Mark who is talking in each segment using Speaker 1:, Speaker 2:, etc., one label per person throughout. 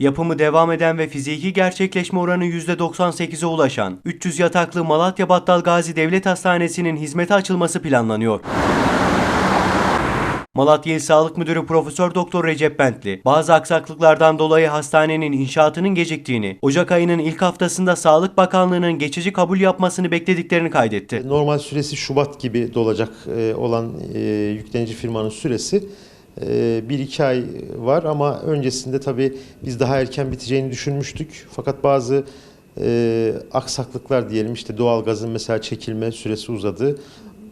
Speaker 1: Yapımı devam eden ve fiziki gerçekleşme oranı %98'e ulaşan 300 yataklı Malatya Battal Gazi Devlet Hastanesi'nin hizmete açılması planlanıyor. Malatya İl Sağlık Müdürü Profesör Doktor Recep Bentli, bazı aksaklıklardan dolayı hastanenin inşaatının geciktiğini, Ocak ayının ilk haftasında Sağlık Bakanlığı'nın geçici kabul yapmasını beklediklerini kaydetti.
Speaker 2: Normal süresi Şubat gibi dolacak e, olan e, yüklenici firmanın süresi 1-2 ay var ama öncesinde tabii biz daha erken biteceğini düşünmüştük. Fakat bazı e, aksaklıklar diyelim işte doğalgazın mesela çekilme süresi uzadı.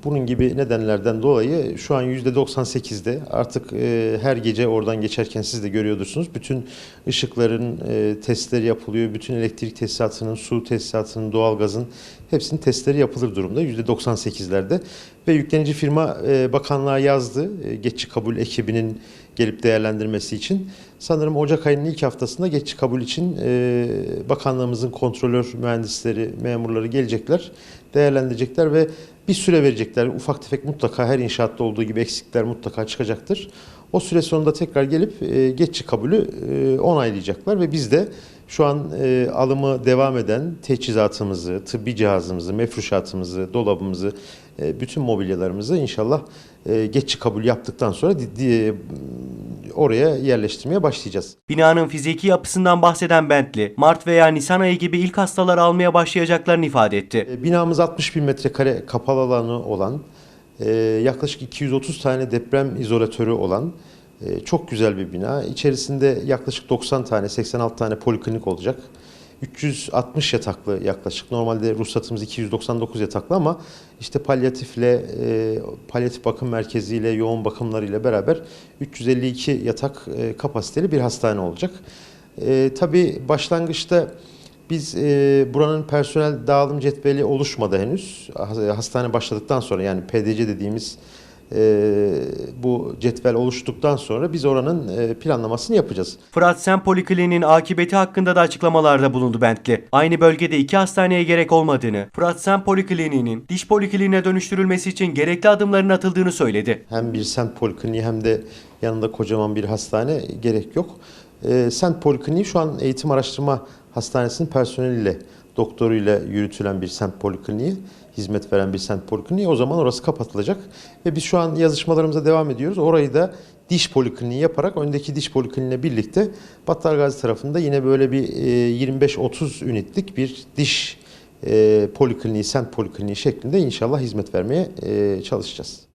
Speaker 2: Bunun gibi nedenlerden dolayı şu an %98'de artık e, her gece oradan geçerken siz de görüyorsunuz. Bütün ışıkların e, testleri yapılıyor. Bütün elektrik tesisatının, su tesisatının, doğalgazın hepsinin testleri yapılır durumda %98'lerde. Ve yüklenici firma e, bakanlığa yazdı. E, geçici kabul ekibinin gelip değerlendirmesi için. Sanırım Ocak ayının ilk haftasında geçici kabul için e, bakanlığımızın kontrolör mühendisleri, memurları gelecekler, değerlendirecekler ve bir süre verecekler. Ufak tefek mutlaka her inşaatta olduğu gibi eksikler mutlaka çıkacaktır. O süre sonunda tekrar gelip e, geçici kabulü e, onaylayacaklar ve biz de şu an e, alımı devam eden teçhizatımızı, tıbbi cihazımızı, mefruşatımızı, dolabımızı, e, bütün mobilyalarımızı inşallah e, geçici kabul yaptıktan sonra di- di- oraya yerleştirmeye başlayacağız.
Speaker 1: Binanın fiziki yapısından bahseden Bentli, Mart veya Nisan ayı gibi ilk hastalar almaya başlayacaklarını ifade etti.
Speaker 2: E, Binamız 60 bin metrekare kapalı alanı olan, e, yaklaşık 230 tane deprem izolatörü olan e, çok güzel bir bina. İçerisinde yaklaşık 90 tane, 86 tane poliklinik olacak. 360 yataklı yaklaşık. Normalde ruhsatımız 299 yataklı ama işte palyatifle, e, palyatif bakım merkeziyle, yoğun bakımlarıyla beraber 352 yatak e, kapasiteli bir hastane olacak. E, tabii başlangıçta biz e, buranın personel dağılım cetveli oluşmadı henüz. Hastane başladıktan sonra yani PDC dediğimiz e, bu cetvel oluştuktan sonra biz oranın e, planlamasını yapacağız.
Speaker 1: Fırat Sen Polikliniğinin akıbeti hakkında da açıklamalarda bulundu Bentli. Aynı bölgede iki hastaneye gerek olmadığını, Fırat Sen Polikliniğinin diş polikliniğine dönüştürülmesi için gerekli adımların atıldığını söyledi.
Speaker 2: Hem bir semt polikliniği hem de yanında kocaman bir hastane gerek yok. E, semt polikliniği şu an eğitim araştırma hastanesinin personeliyle, doktoruyla yürütülen bir semt polikliniği, hizmet veren bir semt polikliniği. O zaman orası kapatılacak ve biz şu an yazışmalarımıza devam ediyoruz. Orayı da diş polikliniği yaparak öndeki diş polikliniğine birlikte Battalgazi tarafında yine böyle bir e, 25-30 ünitlik bir diş e, polikliniği, semt polikliniği şeklinde inşallah hizmet vermeye e, çalışacağız.